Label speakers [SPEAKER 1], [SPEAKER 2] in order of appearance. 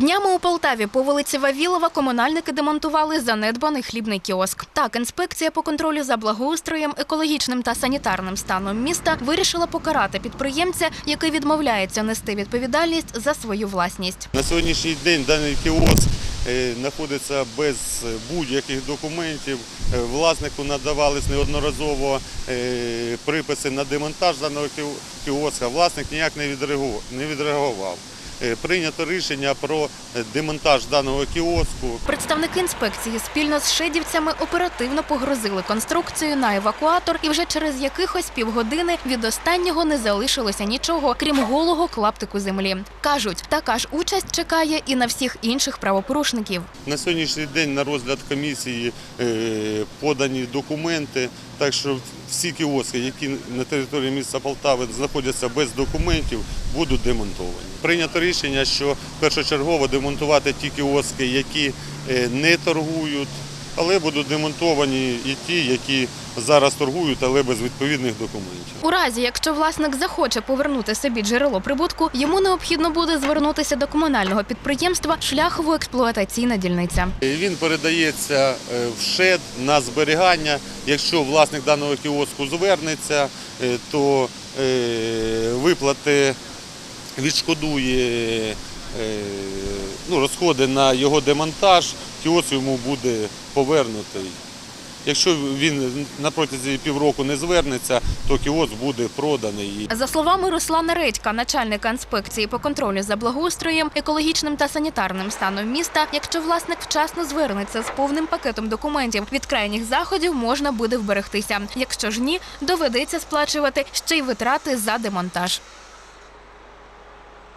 [SPEAKER 1] Днями у Полтаві по вулиці Вавілова комунальники демонтували занедбаний хлібний кіоск. Так, інспекція по контролю за благоустроєм, екологічним та санітарним станом міста вирішила покарати підприємця, який відмовляється нести відповідальність за свою власність.
[SPEAKER 2] На сьогоднішній день даний кіоск е, знаходиться без будь-яких документів. Е, Власнику надавались неодноразово е, приписи на демонтаж даного кіоска. Власник ніяк не відреагу- не відреагував. Е, Прийнято рішення про демонтаж даного кіоску.
[SPEAKER 1] Представники інспекції спільно з шедівцями оперативно погрузили конструкцію на евакуатор, і вже через якихось півгодини від останнього не залишилося нічого, крім голого клаптику землі. кажуть, така ж участь чекає і на всіх інших правопорушників.
[SPEAKER 2] На сьогоднішній день на розгляд комісії е, подані документи, так що всі кіоски, які на території міста Полтави знаходяться без документів, будуть демонтовані. Прийнято рішення, що першочергово демонтувати ті кіоски, які е, не торгують, але будуть демонтовані і ті, які зараз торгують, але без відповідних документів.
[SPEAKER 1] У разі, якщо власник захоче повернути собі джерело прибутку, йому необхідно буде звернутися до комунального підприємства шляхово-експлуатаційна дільниця.
[SPEAKER 2] Він передається е, в ШЕД на зберігання. Якщо власник даного кіоску звернеться, е, то е, виплати відшкодує ну, розходи на його демонтаж, кіоск йому буде повернутий. Якщо він на протязі півроку не звернеться, то кіоск буде проданий.
[SPEAKER 1] За словами Руслана Редька, начальника інспекції по контролю за благоустроєм, екологічним та санітарним станом міста, якщо власник вчасно звернеться з повним пакетом документів, від крайніх заходів можна буде вберегтися. Якщо ж ні, доведеться сплачувати ще й витрати за демонтаж.